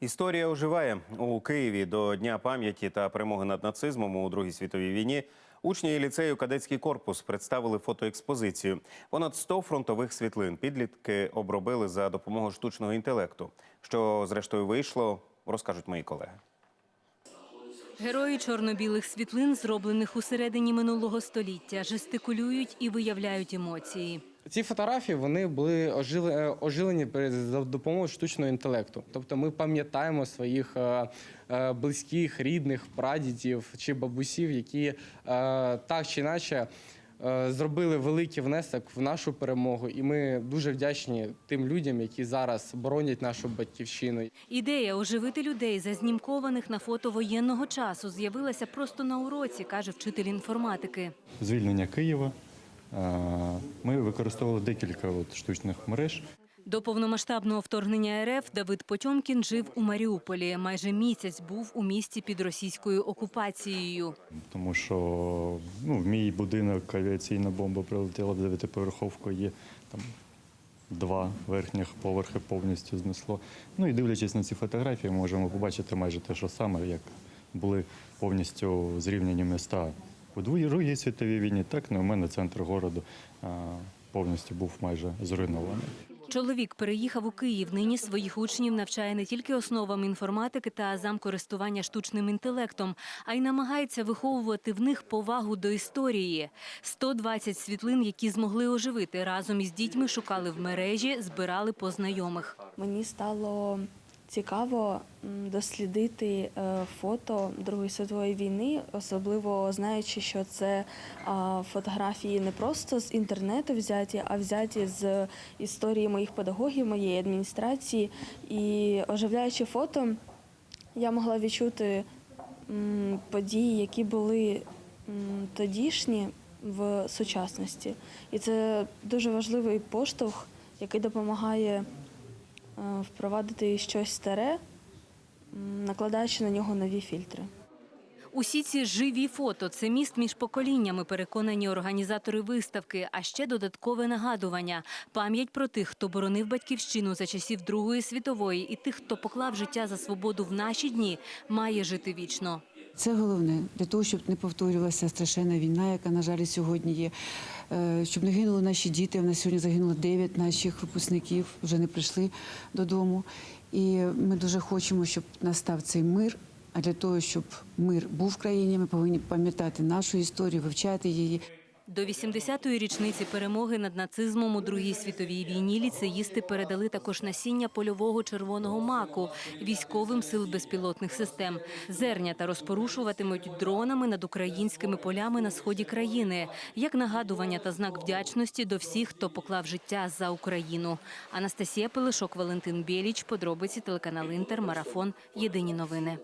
Історія оживає у Києві до Дня пам'яті та перемоги над нацизмом у Другій світовій війні. Учні ліцею кадетський корпус представили фотоекспозицію. Понад 100 фронтових світлин підлітки обробили за допомогою штучного інтелекту. Що зрештою вийшло, розкажуть мої колеги. Герої чорно-білих світлин, зроблених у середині минулого століття, жестикулюють і виявляють емоції. Ці фотографії вони були ожили- е, ожилені за допомогою штучного інтелекту. Тобто ми пам'ятаємо своїх е, е, близьких, рідних, прадідів чи бабусів, які е, так чи інакше е, зробили великий внесок в нашу перемогу. І ми дуже вдячні тим людям, які зараз боронять нашу батьківщину. Ідея оживити людей, зазнімкованих на фото воєнного часу, з'явилася просто на уроці, каже вчитель інформатики. звільнення Києва. Ми використовували декілька от штучних мереж. До повномасштабного вторгнення РФ Давид Потьомкін жив у Маріуполі. Майже місяць був у місті під російською окупацією. Тому що ну, в мій будинок авіаційна бомба прилетіла в дев'ятиповерховку, є там два верхніх поверхи повністю знесло. Ну і дивлячись на ці фотографії, можемо побачити майже те, що саме, як були повністю зрівняні міста у Другій світовій війні, так і у мене центр городу повністю був майже зруйнований. Чоловік переїхав у Київ. Нині своїх учнів навчає не тільки основам інформатики та азам користування штучним інтелектом, а й намагається виховувати в них повагу до історії. 120 світлин, які змогли оживити разом із дітьми, шукали в мережі, збирали по знайомих. Мені стало цікаво дослідити е, фото Другої світової війни, особливо знаючи, що це фотографії не просто з інтернету взяті, а взяті з історії моїх педагогів, моєї адміністрації. І оживляючи фото, я могла відчути події, які були тодішні в сучасності. І це дуже важливий поштовх, який допомагає впровадити щось старе, накладаючи на нього нові фільтри. Усі ці живі фото це міст між поколіннями, переконані організатори виставки. А ще додаткове нагадування: пам'ять про тих, хто боронив батьківщину за часів Другої світової, і тих, хто поклав життя за свободу в наші дні, має жити вічно. Це головне для того, щоб не повторювалася страшенна війна, яка, на жаль, сьогодні є. Е, Щоб не гинули наші діти. У нас сьогодні загинуло 9 наших випускників, вже не прийшли додому. І ми дуже хочемо, щоб настав цей мир. А для того, щоб мир був в країні, ми повинні пам'ятати нашу історію, вивчати її. До 80-ї річниці перемоги над нацизмом у Другій світовій війні ліцеїсти передали також насіння польового червоного маку військовим сил безпілотних систем. Зернята розпорушуватимуть дронами над українськими полями на сході країни, як нагадування та знак вдячності до всіх, хто поклав життя за Україну. Анастасія Пилишок, Валентин Біліч, подробиці телеканал Інтер, марафон. Єдині новини.